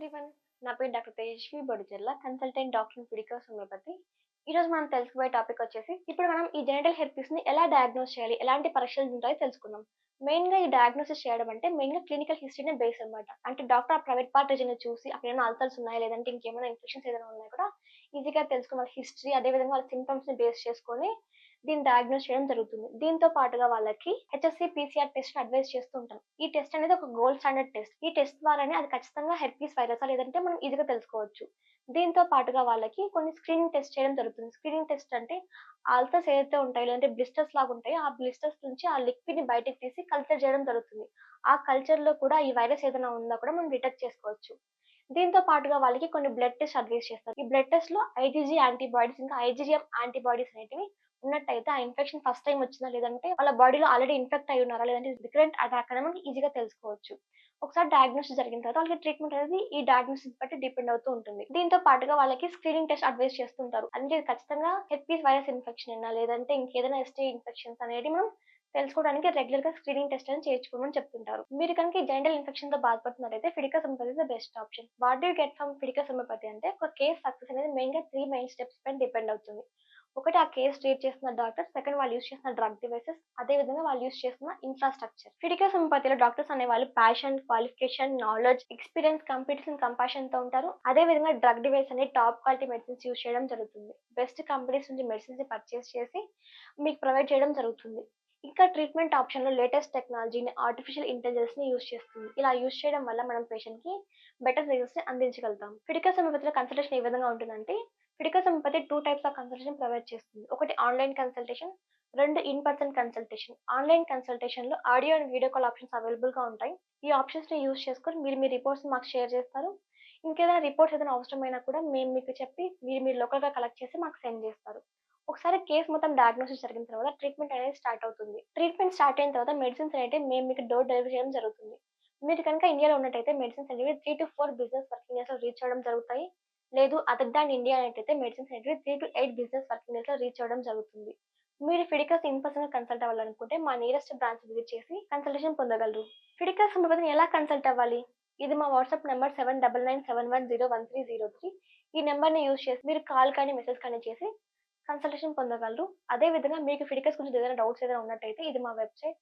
Everyone నా పేరు doctor Tejaswi Bodicherla consultant doctor Fiticus homeopathy ఈ రోజు మనం తెలుసుకోబోయే టాపిక్ వచ్చేసి ఇప్పుడు మనం ఈ జెనటల్ హెర్పిస్ని ఎలా డయాగ్నోస్ చేయాలి ఎలాంటి పరీక్షలు ఉంటాయో తెలుసుకుందాం. మెయిన్గా ఈ డయాగ్నోసిస్ చేయడం అంటే మెయిన్గా క్లినికల్ హిస్టరీనే బేస్ అనమాట అంటే డాక్టర్ ఆ ప్రైవేట్ పార్ట్ రిజన్ చూసి అక్కడ ఏమైనా అల్సర్స్ ఉన్నాయా లేదంటే ఇంకేమైనా ఇన్ఫెక్షన్స్ ఏదైనా ఉన్నాయా కూడా ఈజీగా తెలుసుకుని వాళ్ళ హిస్టరీ అదేవిధంగా వాళ్ళ సింటమ్స్ని బేస్ చేసుకొని దీన్ని డయాగ్నోస్ చేయడం జరుగుతుంది. దీంతో పాటుగా వాళ్ళకి హెచ్ఎస్సి పీసీఆర్ టెస్ట్ అడ్వైస్ చేస్తూ ఉంటాం. ఈ టెస్ట్ అనేది ఒక గోల్డ్ స్టాండర్డ్ టెస్ట్ ఈ టెస్ట్ ద్వారానే అది ఖచ్చితంగా హెర్పీస్ వైరస్ లేదంటే మనం ఈజీగా తెలుసుకోవచ్చు. దీంతో పాటుగా వాళ్ళకి కొన్ని స్క్రీనింగ్ టెస్ట్ చేయడం జరుగుతుంది. స్క్రీనింగ్ టెస్ట్ అంటే ఆల్సర్స్ ఏదైతే ఉంటాయో లేదంటే బ్లిస్టర్స్ లాగా ఉంటాయో ఆ బ్లిస్టర్స్ నుంచి ఆ లిక్విడ్ని బయటకు తీసి కల్చర్ చేయడం జరుగుతుంది. ఆ కల్చర్లో కూడా ఈ వైరస్ ఏదైనా ఉందా కూడా మనం డిటెక్ట్ చేసుకోవచ్చు. దీంతో పాటుగా వాళ్ళకి కొన్ని బ్లడ్ టెస్ట్ అడ్వైస్ చేస్తారు. ఈ బ్లడ్ టెస్ట్లో ఐజీజీ యాంటీబాడీస్ ఇంకా ఐజీజీఎం యాంటీబాడీస్ అనేటివి ఉన్నట్టయితే ఆ ఇన్ఫెక్షన్ ఫస్ట్ టైం వచ్చిందా లేదంటే వాళ్ళ బాడీలో ఆల్రెడీ ఇన్ఫెక్ట్ అయి ఉన్నారా లేదంటే రికరెంట్ అటాక్ అనేది మనకి ఈజీగా తెలుసుకోవచ్చు. ఒకసారి డయాగ్నోసిస్ జరిగిన తర్వాత వాళ్ళకి ట్రీట్మెంట్ అనేది ఈ డయాగ్నోసిస్ బట్టి డిపెండ్ అవుతూ ఉంటుంది. దీంతో పాటుగా వాళ్ళకి స్క్రీనింగ్ టెస్ట్ అడ్వైస్ చేస్తుంటారు. అంటే ఖచ్చితంగా హెప్పీస్ వైరస్ ఇన్ఫెక్షన్ అయినా లేదంటే ఇంకేదైనా ఎస్టీ ఇన్ఫెక్షన్స్ అనేది మనం తెలుసుకోవడానికి రెగ్యులర్గా స్క్రీనింగ్ టెస్ట్ అని చేయించుకోమని చెప్తుంటారు. మీరు కనుక జనరల్ ఇన్ఫెక్షన్తో బాధపడుతున్నారైతే Fiticus homeopathy the best option what you get from Fiticus homeopathy అంటే ఒక కేస్ సక్సెస్ అనేది మెయిన్గా త్రీ మెయిన్ స్టెప్స్ పైన డిపెండ్ అవుతుంది. ఒకటి ఆ కేస్ ట్రీట్ చేస్తున్న డాక్టర్ సెకండ్ వాళ్ళు యూస్ చేసిన డ్రగ్ డివైసెస్ అదే విధంగా వాళ్ళు యూస్ చేస్తున్న ఇన్ఫ్రాస్ట్రక్చర్ ఫిడికా సంపత్తిలో డాక్టర్స్ అనే వాళ్ళు passion qualification knowledge experience competition కంపాషన్తో ఉంటారు. అదే విధంగా డ్రగ్ డివైస్ అనే టాప్ క్వాలిటీ మెడిసిన్స్ యూస్ చేయడం జరుగుతుంది. బెస్ట్ కంపెనీస్ నుంచి మెడిసిన్స్ పర్చేస్ చేసి మీకు ప్రొవైడ్ చేయడం జరుగుతుంది. ఇంకా ట్రీట్మెంట్ ఆప్షన్లో లేటెస్ట్ టెక్నాలజీని ఆర్టిఫిషియల్ ఇంటెలిజెన్స్ని యూస్ చేస్తుంది. ఇలా యూస్ చేయడం వల్ల మనం పేషెంట్కి బెటర్ రిజల్ట్స్ని అందించగలుగుతాం. ఫిడికల్ హోమియోపతిలో కన్సల్టేషన్ ఏ విధంగా ఉంటుందంటే Fiticus homeopathy two types of consultation provide చేస్తుంది. ఒకటి ఆన్లైన్ కన్సల్టేషన్ రెండు in person consultation online కన్సల్టేషన్లో audio and video call options అవైలబుల్గా ఉంటాయి. ఈ ఆప్షన్స్ని యూస్ చేసుకొని మీరు మీ రిపోర్ట్స్ మాకు షేర్ చేస్తారు. ఇంకేదైనా రిపోర్ట్స్ ఏదైనా అవసరమైనా కూడా మేము మీకు చెప్పి మీరు మీరు లోకల్గా కలెక్ట్ చేసి మాకు సెండ్ చేస్తారు. ఒకసారి కేసు మొత్తం డయాగ్నోసిస్ జరిగిన తర్వాత ట్రీట్మెంట్ అనేది స్టార్ట్ అవుతుంది. ట్రీట్మెంట్ స్టార్ట్ అయిన తర్వాత మెడిసిన్స్ అనేవి మేము మీకు డోర్ డెలివరీ చేయడం జరుగుతుంది. మీరు కనుక ఇండియాలో ఉన్నట్టయితే మెడిసిన్స్ అనేవి three to four business working డేస్లో రీచ్ అవ్వడం జరుగుతాయి. లేదు అదర్ దాన్ ఇండియా అనేటైతే మెడిసిన్స్ అనేవి three to eight business working డేస్లో రీచ్ అవ్వడం జరుగుతుంది. మీరు ఫిడికల్స్ ఇన్ పర్సన్ కన్సల్ట్ అవ్వాలనుకుంటే మా నియరెస్ట్ బ్రాంచ్ విజిట్ చేసి కన్సల్టేషన్ పొందగలరు. ఫిడికల్స్ హోమియోపతిని ఎలా కన్సల్ట్ అవ్వాలి? ఇది మా WhatsApp number seven double nine seven one zero one three zero three ఈ నెంబర్ని యూస్ చేసి మీరు కాల్ కానీ మెసేజ్ కానీ చేసి కన్సల్టేషన్ పొందగలరు. అదే విధంగా మీకు ఫిడికస్ గురించి ఏదైనా డౌట్స్ ఏదైనా ఉన్నట్టయితే ఇది మా website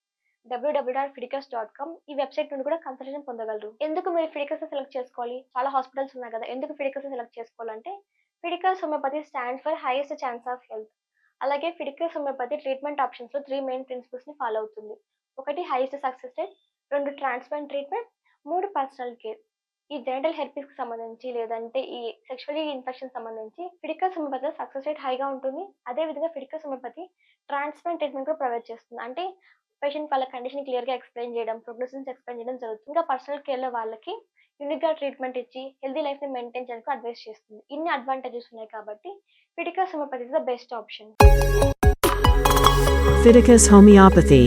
W W dot Fiticus dot com ఈ వెబ్సైట్ నుండి కూడా కన్సల్టేషన్ పొందగలరు. ఎందుకు మీరు ఫిడికస్ సెలెక్ట్ చేసుకోవాలి? చాలా హాస్పిటల్స్ ఉన్నాయి కదా. ఎందుకు ఫిడికస్ సెలెక్ట్ చేసుకోవాలంటే Fidicus homeopathy stand for highest chance of health అలాగే ఫిడికస్ హోమియోపతి ట్రీట్మెంట్ ఆప్షన్స్లో త్రీ మెయిన్ ప్రిన్సిపల్స్ని ఫాలో అవుతుంది. ఒకటి హైయెస్ట్ సక్సెస్ రేట్ రెండు ట్రాన్స్ప్లాంట్ ట్రీట్మెంట్ మూడు పర్సనల్ కేర్ ఈ జెనటల్ హెర్పీస్కి సంబంధించి లేదంటే ఈ సెక్షువల్ ఇన్ఫెక్షన్ సంబంధించి ఫిడికల్ హోమియోపతి సక్సెస్ రేట్ హైగా ఉంటుంది. అదే విధంగా ఫిడికల్ హోమియోపతి ట్రాన్స్ప్లాంట్ ట్రీట్మెంట్ కూడా ప్రొవైడ్ చేస్తుంది. అంటే పేషెంట్ వాళ్ళ కండిషన్ క్లియర్గా ఎక్స్ప్లెయిన్ చేయడం ప్రోగ్నోసిస్ ఎక్స్ప్లెయిన్ చేయడం జరుగుతుంది. ఇంకా పర్సనల్ కేర్లో వాళ్ళకి యూనిక్గా ట్రీట్మెంట్ ఇచ్చి హెల్దీ లైఫ్ని మెయింటైన్ చేయడానికి అడ్వైస్ చేస్తుంది. ఇన్ని అడ్వాంటేజెస్ ఉన్నాయి కాబట్టి Fiticus homeopathy is the best option Fiticus Homeopathy